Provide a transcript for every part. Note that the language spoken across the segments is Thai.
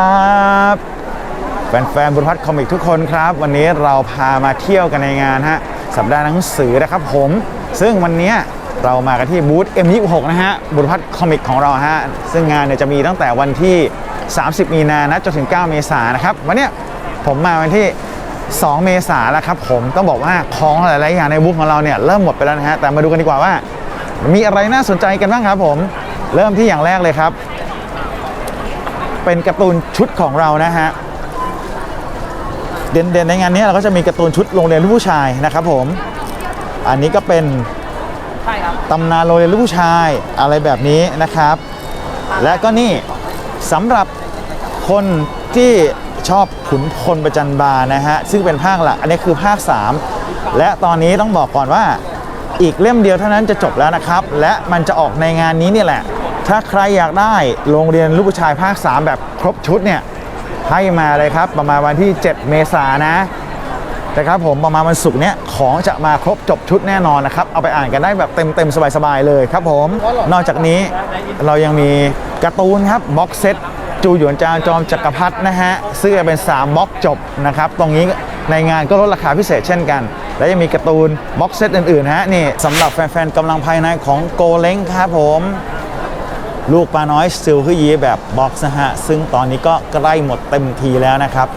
ครับแฟนๆบุรพัฒน์คอมิกทุกคนครับ วันนี้เราพามาเที่ยวกันในงานฮะสัปดาห์หนังสือนะครับผม ซึ่งวันนี้เรามากันที่บูธ M26 นะฮะบุรพัฒน์คอมิกของเราฮะซึ่งงานเนี่ยจะมีตั้งแต่วันที่ 30 มีนานะจนถึง 9 เมษายนนะครับวันนี้ผมมาวันที่ 2 เมษายนแล้วครับผมต้องบอกว่าของหลายๆอย่างในบูธของเราเนี่ยเริ่มหมดไปแล้วนะฮะแต่มาดูกันดีกว่าว่า มีอะไรน่าสนใจกันบ้างครับผม เริ่มที่อย่างแรกเลยครับ เป็นการ์ตูนชุดของเรานะฮะเด่นๆในงานนี้เราก็จะมีการ์ตูนชุดโรงเรียนลูกผู้ชายนะครับผม อันนี้ก็เป็นใช่ครับตำนานโรงเรียนลูกผู้ชายอะไรแบบนี้นะครับ และก็นี่สำหรับคนที่ชอบขุนพลประจันบานนะฮะซึ่งเป็นภาคหลักอันนี้คือภาค 3 และตอนนี้ต้องบอกก่อนว่าอีกเล่มเดียวเท่านั้นจะจบแล้วนะครับ และมันจะออกในงานนี้เนี่ยแหละ ถ้าใครอยากได้โรงเรียนลูกผู้ชายภาค 3 แบบครบชุดเนี่ยให้มาเลยครับ ประมาณวันที่ 7 เมษายนนะนะครับผมประมาณวันศุกร์เนี้ยของจะมาครบจบชุดแน่นอนนะครับ เอาไปอ่านกันได้แบบเต็มเต็มๆสบายๆเลยครับผม นอกจากนี้เรายังมีการ์ตูนครับบ็อกเซตจูหยวนจางจอมจักรพรรดินะฮะซึ่งจะเป็น 3บล็อกจบนะครับ ตรงนี้ในงานก็ลดราคาพิเศษเช่นกัน และยังมีการ์ตูนบ็อกเซตอื่นๆฮะนี่สำหรับแฟนๆกำลังภายในของโกเล้งครับผม ลูกปลาน้อยซิลคือยีแบบบ็อกซ์นะฮะ ซึ่งตอนนี้ก็ใกล้หมดเต็มทีแล้วนะครับ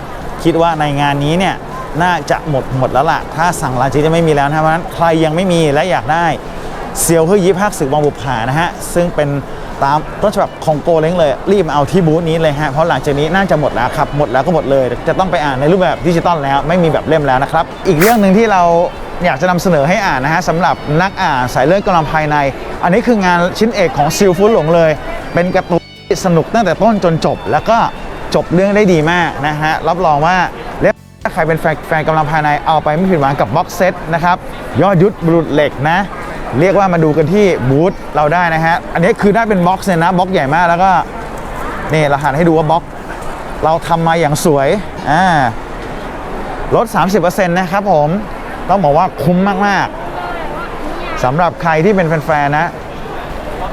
คิดว่าในงานนี้เนี่ยน่าจะหมดหมดแล้วล่ะ ถ้าสั่งร้านจีจะไม่มีแล้วนะเพราะนั้นใครยังไม่มีและอยากได้เซียวคือยีภาคศึกวังบุผานะฮะ ซึ่งเป็นตามต้นฉบับของโกเล้งเลย รีบเอาที่บูธนี้เลยฮะ เพราะหลังจากนี้น่าจะหมดแล้วครับ หมดแล้วก็หมดเลย จะต้องไปอ่านในรูปแบบดิจิตอลแล้วไม่มีแบบเล่มแล้วนะครับ อีกเรื่องหนึ่งที่เรา อยากจะนำเสนอให้อ่านนะฮะสำหรับนักอ่านสายเลือดกำลังภายใน อันนี้คืองานชิ้นเอกของซิลฟุตหลงเลย เป็นการ์ตูนที่สนุกตั้งแต่ต้นจนจบ แล้วก็จบเรื่องได้ดีมากนะฮะรับรองว่าเล่มถ้าใครเป็นแฟนแฟนกำลังภายในเอาไปไม่ผิดหวังกับบ็อกเซตนะครับยอดยุทธบุรุษเหล็กนะ เรียกว่ามาดูกันที่บูธเราได้นะฮะอันนี้คือได้เป็นบ็อกซ์เนี่ยนะบ็อกใหญ่มากแล้วก็นี่เราหันให้ดูว่าบ็อกเราทำมาอย่างสวยอ่าลด 30%นะครับผม ต้องบอกว่าคุ้มมากๆสำหรับใครที่เป็นแฟนๆนะ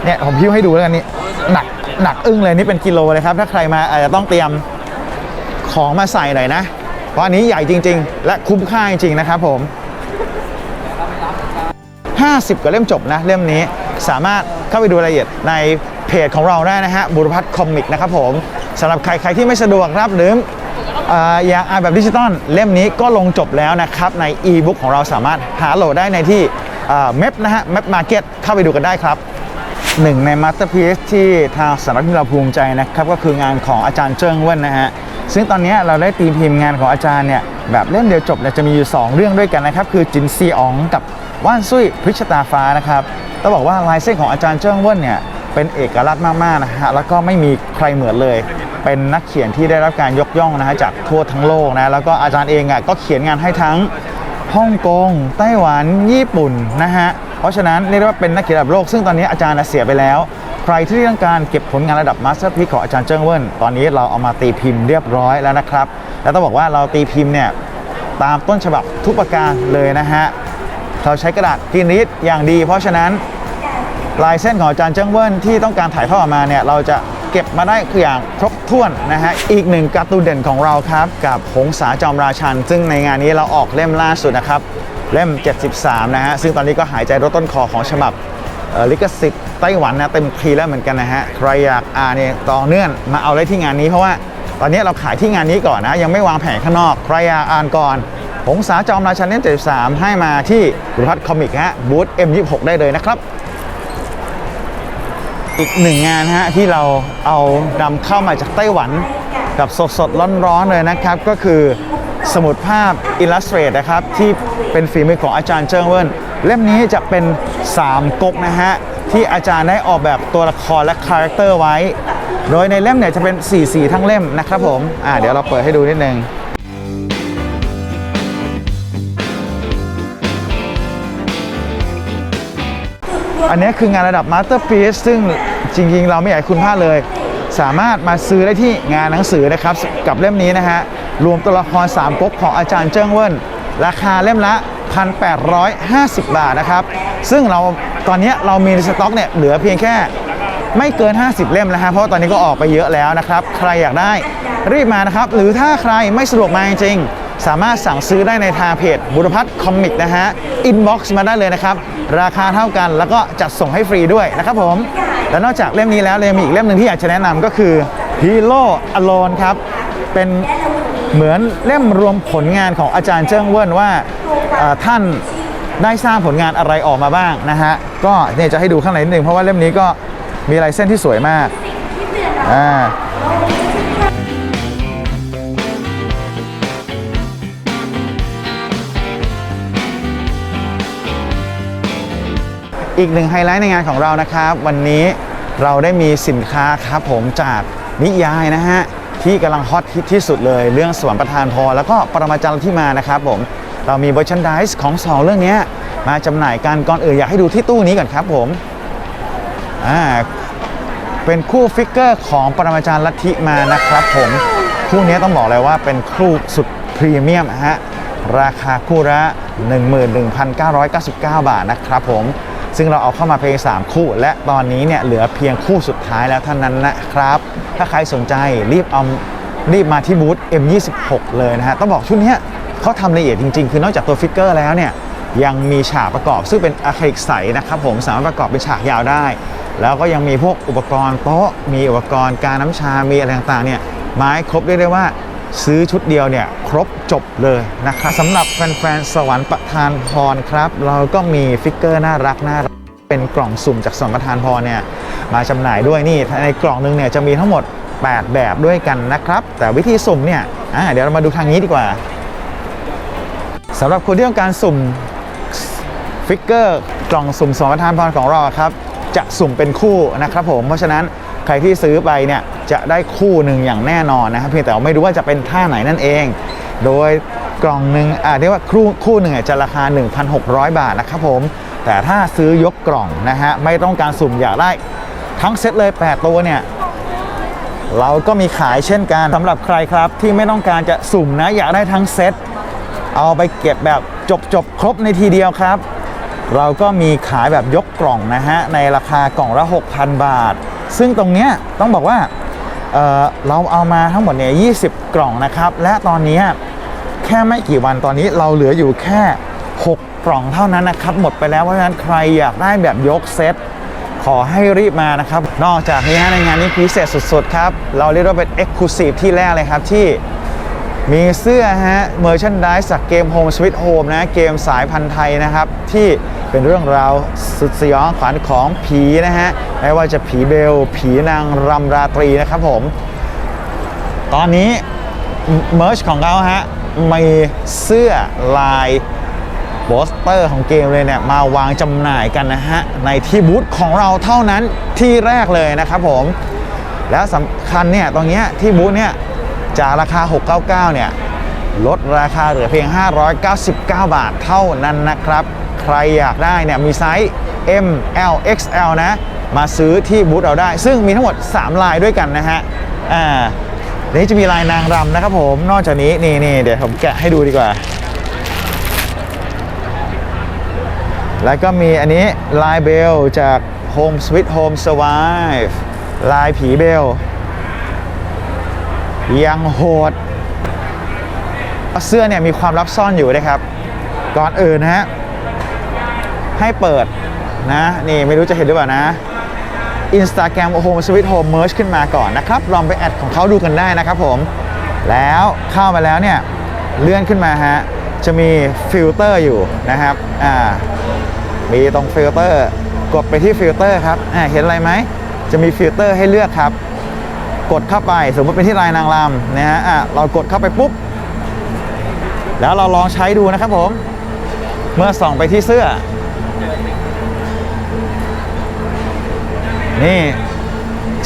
เนี่ยผมพิ้วให้ดูแล้วกันนี่หนักหนักอึ้งเลยนี่เป็นกิโลเลยครับ ถ้าใครมาอาจจะต้องเตรียมของมาใส่หน่อยนะ เพราะอันนี้ใหญ่จริง ๆ และคุ้มค่าจริงๆนะครับผม 50กว่าเล่มจบนะ เล่มนี้สามารถเข้าไปดูรายละเอียดในเพจของเราได้นะฮะบุรพัฒน์คอมิกนะครับผมสำหรับใครใครที่ไม่สะดวกครับหรือเอย่ากอ่านแบบดิจิตอลเล่มนี้ก็ลงจบแล้วนะครับ ในอีบุ๊กของเราสามารถหาโหลดได้ในที่เม็บนะฮะเม็บมาร์เก็ตเข้าไปดูกันได้ครับหนึ่งในมาสเตอร์พีซที่ทางสำนักพิมพ์เราภูมิใจนะครับ ก็คืองานของอาจารย์เจิ้งเว่นนะฮะ ซึ่งตอนนี้เราได้ตีพิมพ์งานของอาจารย์เนี่ยแบบเล่มเดียวจบเนี่ยจะมีอยู่ 2 เรื่องด้วยกันนะครับ คือจินซีอ๋องกับว่านซุยพริชตาฟ้านะครับต้องบอกว่าลายเส้นของอาจารย์เจิ้งเว่นเนี่ยเป็นเอกลักษณ์มากๆนะฮะแล้วก็ไม่มีใครเหมือนเลย เป็นนักเขียนที่ได้รับการยกย่องนะฮะจากทั่วทั้งโลกนะแล้วก็อาจารย์เองอะก็เขียนงานให้ทั้งฮ่องกงไต้หวันญี่ปุ่นนะฮะเพราะฉะนั้นเรียกว่าเป็นนักเขียนระดับโลก ซึ่งตอนนี้อาจารย์เสียไปแล้ว ใครที่ต้องการเก็บผลงานระดับมาสเตอร์พีของอาจารย์เจิ้งเวินตอนนี้เราเอามาตีพิมพ์เรียบร้อยแล้วนะครับ แล้วต้องบอกว่าเราตีพิมพ์เนี่ยตามต้นฉบับทุกประการเลยนะฮะเราใช้กระดาษกรีนรีดอย่างดี เพราะฉะนั้นลายเส้นของอาจารย์เจิ้งเวินที่ต้องการถ่ายทอดออกมาเนี่ยเราจะ เก็บมาได้อย่างครบถ้วนนะฮะอีกหนึ่งการ์ตูนเด่นของเราครับ กับหงสาจอมราชัน ซึ่งในงานนี้เราออกเล่มล่าสุดนะครับ เล่ม 73 นะฮะ ซึ่งตอนนี้ก็หายใจรถต้นคอของฉบับลิขสิทธิ์ไต้หวันนะเต็มทีแล้วเหมือนกันนะฮะ ใครอยากอ่านเนี่ยต่อเนื่องมาเอาได้ที่งานนี้เพราะว่าตอนนี้เราขายที่งานนี้ก่อนนะ ยังไม่วางแผงข้างนอกใครอยากอ่านก่อนหงสาจอมราชันเล่ม73 ให้มาที่บุรพัฒน์คอมิกฮะบูธ M26 ได้เลยนะครับ อีกหนึ่งงานฮะที่เราเอานำเข้ามาจากไต้หวันกับสดสดๆร้อนๆเลยนะครับ ก็คือสมุดภาพ Illustrate นะครับ ที่เป็นฝีมือของอาจารย์เจิ้งเวินเล่มนี้จะเป็น 3ก๊กนะฮะ ที่อาจารย์ได้ออกแบบตัวละครและคาแรคเตอร์ไว้ โดยในเล่มเนี่ยจะเป็น 4 สีทั้งเล่มนะครับผม อ่าเดี๋ยวเราเปิดให้ดูนิดนึง อันนี้คืองานระดับมาสเตอร์ i ี c e ซึ่งจริงๆ เราไม่อยากให้คุณพลาดเลย สามารถมาซื้อได้ที่งานหนังสือนะครับ กับเล่มนี้นะฮะ รวมตัวละคร3ก๊กของอาจารย์เจิ้งเวินราคาเล่มละ 1,850 บาทนะครับ ซึ่งเราตอนนี้เรามีในสต็อกเนี่ยเหลือเพียงแค่ไม่เกิน 50 เล่มนะฮะเพราะตอนนี้ก็ออกไปเยอะแล้วนะครับ ใครอยากได้รีบมานะครับ หรือถ้าใครไม่สะดวกมาจริงๆ สามารถสั่งซื้อได้ในทางเพจบุรพัฒน์คอมิกนะฮะอินบ็อกซ์มาได้เลยนะครับ ราคาเท่ากันแล้วก็จัดส่งให้ฟรีด้วยนะครับผม และนอกจากเล่มนี้แล้วเรายังมีอีกเล่มหนึ่งที่อยากจะแนะนำก็คือ Hero Alone ครับ เป็นเหมือนเล่มรวมผลงานของอาจารย์เจิ้งเวิ้นว่าท่านได้สร้างผลงานอะไรออกมาบ้างนะฮะ ก็เนี่ยจะให้ดูข้างในนิดนึงเพราะว่าเล่มนี้ก็มีลายเส้นที่สวยมากอ่า อีกหนึ่งไฮไลท์ในงานของเรานะครับ วันนี้เราได้มีสินค้าครับผมจากนิยายนะฮะที่กำลังฮอตฮิตที่สุดเลย เรื่องสวรรค์ประทานพรแล้วก็ปรมาจารย์ที่มานะครับผมเรามีเวอร์ชันไดส์ของสองเรื่องนี้มาจำหน่ายกันก่อนเอื่นอยากให้ดูที่ตู้นี้ก่อนครับผมอ่าเป็นคู่ฟิกเกอร์ของปรมาจารย์ลัทธิมานะครับผมคู่นี้ต้องบอกเลยว่าเป็นคู่สุดพรีเมียมฮะราคาคู่ละ11,999 บาทนะครับผม ซึ่งเราเอาเข้ามาเพียง3คู่ และตอนนี้เนี่ยเหลือเพียงคู่สุดท้ายแล้วเท่านั้นนะครับ ถ้าใครสนใจรีบเอารีบมาที่บูธ M26 เลยนะฮะ ต้องบอกชุดนี้เขาทำละเอียดจริง ๆ คือนอกจากตัวฟิกเกอร์แล้วเนี่ยยังมีฉากประกอบซึ่งเป็นอะคริลิกใสนะครับผมสามารถประกอบเป็นฉากยาวได้ แล้วก็ยังมีพวกอุปกรณ์โต๊ะมีอุปกรณ์การน้ำชา มีอะไรต่างๆเนี่ยไม้ครบเรียกได้ว่า ซื้อชุดเดียวเนี่ยครบจบเลยนะครับสำหรับแฟนๆสวรรค์ประทานพรครับ เราก็มีฟิกเกอร์น่ารักน่ารักเป็นกล่องสุ่มจากสวรรค์ประทานพรเนี่ยมาจำหน่ายด้วยนี่ในกล่องหนึงเนี่ยจะมีทั้งหมด 8 แบบด้วยกันนะครับ แต่วิธีสุ่มเนี่ยเดี๋ยวเรามาดูทางนี้ดีกว่าสำหรับคนที่ต้องการสุ่มฟิกเกอร์กล่องสุ่มสมรทานพรของเราครับ จะสุ่มเป็นคู่นะครับผม เพราะฉะนั้น ใครที่ซื้อไปเนี่ยจะได้คู่หนึ่งอย่างแน่นอนนะครับเพียงแต่ว่าไม่รู้ว่าจะเป็นท่าไหนนั่นเอง โดยกล่องหนึ่งอ่าเรียกว่าคู่คู่หนึ่งจะราคา 1,600 บาทนะครับผมแต่ถ้าซื้อยกกล่องนะฮะไม่ต้องการสุ่มอยากได้ทั้งเซตเลย 8 ตัวเนี่ยเราก็มีขายเช่นกันสำหรับใครครับที่ไม่ต้องการจะสุ่มนะอยากได้ทั้งเซตเอาไปเก็บแบบจบจบครบในทีเดียวครับ เราก็มีขายแบบยกกล่องนะฮะในราคากล่องละ 6,000 บาท ซึ่งตรงเนี้ยต้องบอกว่าเเราเอามาทั้งหมดเนี่ย20กล่องนะครับ และตอนนี้แค่ไม่กี่วันตอนนี้เราเหลืออยู่แค่ 6 กล่องเท่านั้นนะครับ หมดไปแล้วเพราะฉะนั้นใครอยากได้แบบยกเซตขอให้รีบมานะครับ นอกจากนี้ในงานนี้พิเศษสุดๆครับ เราเรียกว่าเป็น Exclusive ที่แรกเลยครับที่มีเสื้อฮะเมอร์ชันดิสจากเกม Home Sweet Home นะเกมสายพันธุ์ไทยนะครับ ที่ เป็นเรื่องราวสุดสยองขวัญของผีนะฮะไม่ว่าจะผีเบล ผีนางรำราตรีนะครับผม ตอนนี้เมอร์ชของเขาฮะมีเสื้อลายโปสเตอร์ของเกมเลยเนี่ยมาวางจำหน่ายกันนะฮะ ในที่บูธของเราเท่านั้นที่แรกเลยนะครับผม แล้วสำคัญเนี่ยตรงเนี้ยที่บูธเนี่ยจากราคา 699 เนี่ยลดราคาเหลือเพียง 599 บาทเท่านั้นนะครับ ใครอยากได้เนี่ยมีไซส์ M L XL นะ มาซื้อที่บูธเราได้ ซึ่งมีทั้งหมด 3 ลายด้วยกันนะฮะอ่าเดี๋ยวจะมีลายนางรำนะครับผมนอกจากนี้นี่นี่เดี๋ยวผมแกะให้ดูดีกว่า แล้วก็มีอันนี้ลายเบลจาก Home Sweet Home Survive ลายผีเบล ยังโหด เสื้อเนี่ยมีความลับซ่อนอยู่นะครับ ก่อนอื่นนะฮะ ให้เปิดนะ นี่ไม่รู้จะเห็นหรือเปล่านะ Instagram Home Sweet Home Merch ขึ้นมาก่อนนะครับ ลองไปแอดของเขาดูกันได้นะครับผม แล้วเข้ามาแล้วเนี่ย เลื่อนขึ้นมาฮะ จะมีฟิลเตอร์อยู่นะครับ อ่า มีตรงฟิลเตอร์ กดไปที่ฟิลเตอร์ครับ อ่า เห็นอะไรไหม จะมีฟิลเตอร์ให้เลือกครับ กดเข้าไป สมมติเป็นที่ลายนางรำนะฮะ อะเรากดเข้าไปปุ๊บ แล้วเราลองใช้ดูนะครับผม เมื่อส่องไปที่เสื้อ นี่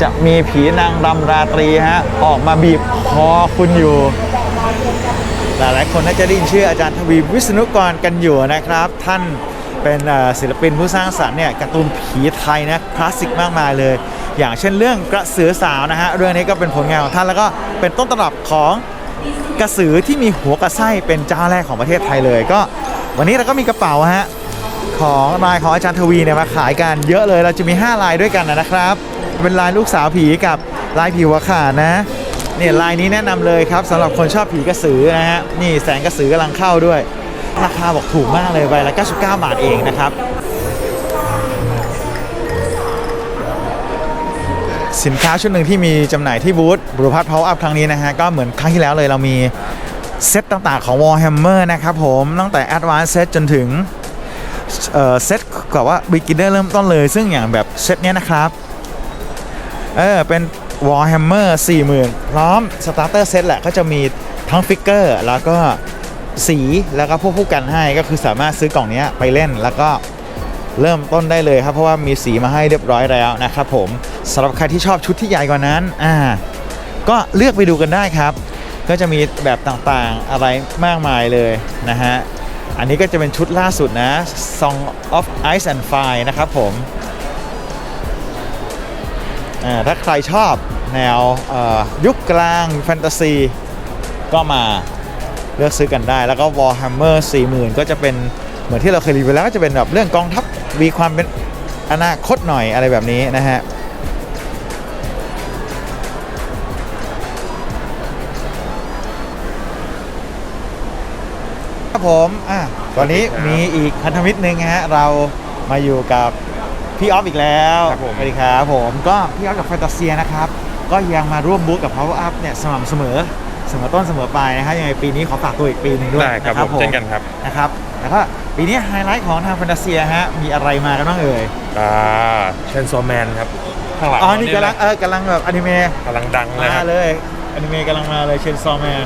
จะมีผีนางรำราตรีฮะ ออกมาบีบคอคุณอยู่ หลายๆคนน่าจะได้ยินชื่ออาจารย์ทวีวิษณุกรกันอยู่นะครับ ท่านเป็นศิลปินผู้สร้างสรรค์เนี่ยการ์ตูนผีไทยนะคลาสสิกมากมายเลย อย่างเช่นเรื่องกระสือสาวนะฮะ เรื่องนี้ก็เป็นผลงานของท่านแล้วก็เป็นต้นตำรับของกระสือที่มีหัวกระไส้เป็นเจ้าแรกของประเทศไทยเลยก็ วันนี้เราก็มีกระเป๋าฮะ ของลายของอาจารย์ทวีเนี่ยมาขายกันเยอะเลยเราจะมี 5 ลายด้วยกันนะครับ เป็นลายลูกสาวผีกับลายผีหัวขาดนะเนี่ยลายนี้แนะนำเลยครับสำหรับคนชอบผีกระสือนะฮะนี่แสงกระสือกำลังเข้าด้วย ราคาบอกถูกมากเลยใบละ 99 บาทเองนะครับ สินค้าชุดหนึ่งที่มีจำหน่ายที่บูธบุรพัฒน์เพาอัพครั้งนี้นะฮะก็เหมือนครั้งที่แล้วเลยเรามีเซตต่างๆของ Warhammer นะครับผมตั้งแต่ Advanced Set จนถึง เออเซตกับว่า Beginner เริ่มต้นเลย ซึ่งอย่างแบบเซตเนี้ยนะครับเออเป็น Warhammer 40,000พร้อม Starter Set แหละก็จะมีทั้งฟิกเกอร์แล้วก็สีแล้วก็พวกผู้กันให้ก็คือสามารถซื้อกล่องเนี้ยไปเล่นแล้วก็เริ่มต้นได้เลยครับ เพราะว่ามีสีมาให้เรียบร้อยแล้วนะครับผมสำหรับใครที่ชอบชุดที่ใหญ่กว่านั้นอ่าก็เลือกไปดูกันได้ครับ ก็จะมีแบบต่างๆอะไรมากมายเลยนะฮะ อันนี้ก็จะเป็นชุดล่าสุดนะ Song of Ice and Fire นะครับผมถ้าใครชอบแนวยุคกลางแฟนตาซีก็มาเลือกซื้อกันได้ แล้วก็ Warhammer 40,000 ก็จะเป็นเหมือนที่เราเคยรีวิวแล้วก็จะเป็นแบบเรื่องกองทัพมีความเป็นอนาคตหน่อยอะไรแบบนี้นะฮะ ครับผมอะตอนนี้มีอีกพันธมิตรหนึ่งฮะ เรามาอยู่กับพี่ออฟอีกแล้วครับผม สวัสดีครับผม ก็พี่ออฟกับแฟนตาเซียนะครับ ก็ยังมาร่วมบูธกับ Power Up เนี่ยสม่ำเสมอ เสมอต้นเสมอปลายนะฮะ ยังไงปีนี้ขอฝากตัวอีกปีหนึ่งด้วยได้ครับนะผมเช่นกันครับนะครับ แล้วก็ปีนี้ไฮไลท์ของทางแฟนตาเซียฮะ มีอะไรมากันบ้างเอ่ย อ่าเชนโซแมนครับข้างหลังอ๋อ นี่เรากำลัง เออกำลังแบบอนิเมะกำลังดังเลยคมารับเลย อนิเมะกำลังมาเลยเชนซอแมน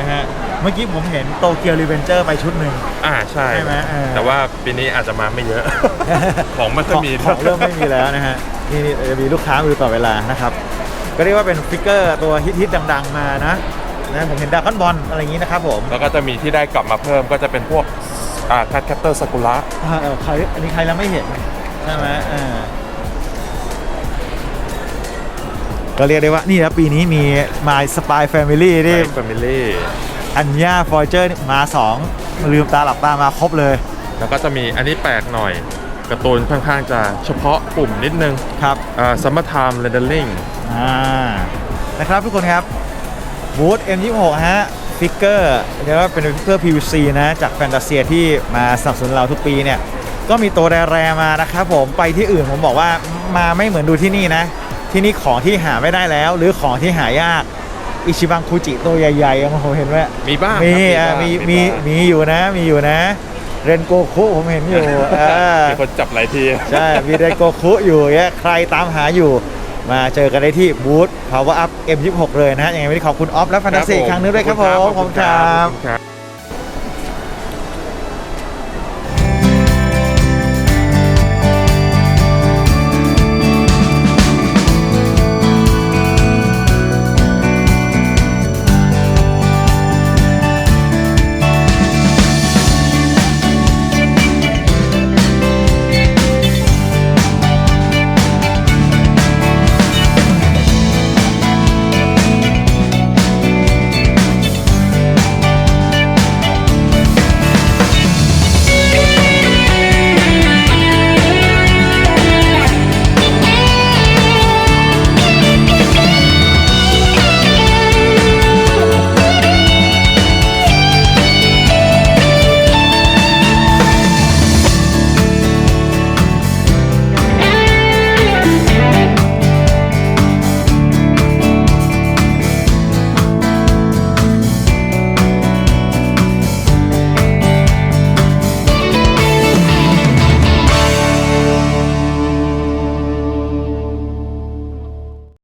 นะฮะ เมื่อกี้ผมเห็นโตเกียวรีเวนเจอร์ไปชุดหนึ่ง อ่าใช่ใช่ไหมเออ แต่ว่าปีนี้อาจจะมาไม่เยอะ ของไม่ค่อยมีของเริ่มไม่มีแล้วนะฮะนี่นี่จะมีลูกค้ามือต่อเวลานะครับ ก็เรียกว่าเป็นฟิกเกอร์ตัวฮิตๆดัง ๆ มานะนะผมเห็นดากอนบอลอะไรอย่างนี้นะครับผมแล้วก็จะมีที่ได้กลับมาเพิ่มก็จะเป็นพวกอ่าคัตแคปเตอร์สกุระอ่าเออใครอันนี้ใครเราไม่เห็นใช่ไหมเออ ก็เรียกได้ว่านี่นะปีนี้มี My Spy Family ที่ แฟมิลี่ อัญญาฟอร์เจอร์มา 2 ลืมตาหลับตามาครบเลยแล้วก็จะมีอันนี้แปลกหน่อยการ์ตูนค่อนข้างจะเฉพาะกลุ่มนิดนึงครับอ่าซัมเมอร์ไทม์เรนเดอร์ลิงอ่านะครับทุกคนครับบูธ M26 ฮะฟิกเกอร์เรียกว่าเป็นฟิกเกอร์ PVC นะ จากแฟนตาเซียที่มาสนับสนุนเราทุกปีเนี่ย ก็มีตัวแรๆมานะครับผมไปที่อื่นผมบอกว่ามาไม่เหมือนดูที่นี่นะ ที่นี่ของที่หาไม่ได้แล้ว หรือของที่หายาก อิชิบังคูจิตัวใหญ่ๆผมเห็นไหมมีบ้างมีครับอะบ้างมีมีบ้างมีอยู่นะมีอยู่นะ เรนโกคุผมเห็นอยู่อ่ามีคนจับหลายทีใช่มีเรนโกคุอยู่เนี่ยใครตามหาอยู่มาเจอกันได้ที่บูธ Power Up M26 เลยนะฮะยังไงวันนี้ขอบคุณออฟและแฟนตาซีอีกครั้งนึงด้วยครับผมขอบคุณครับขอบคุณครับ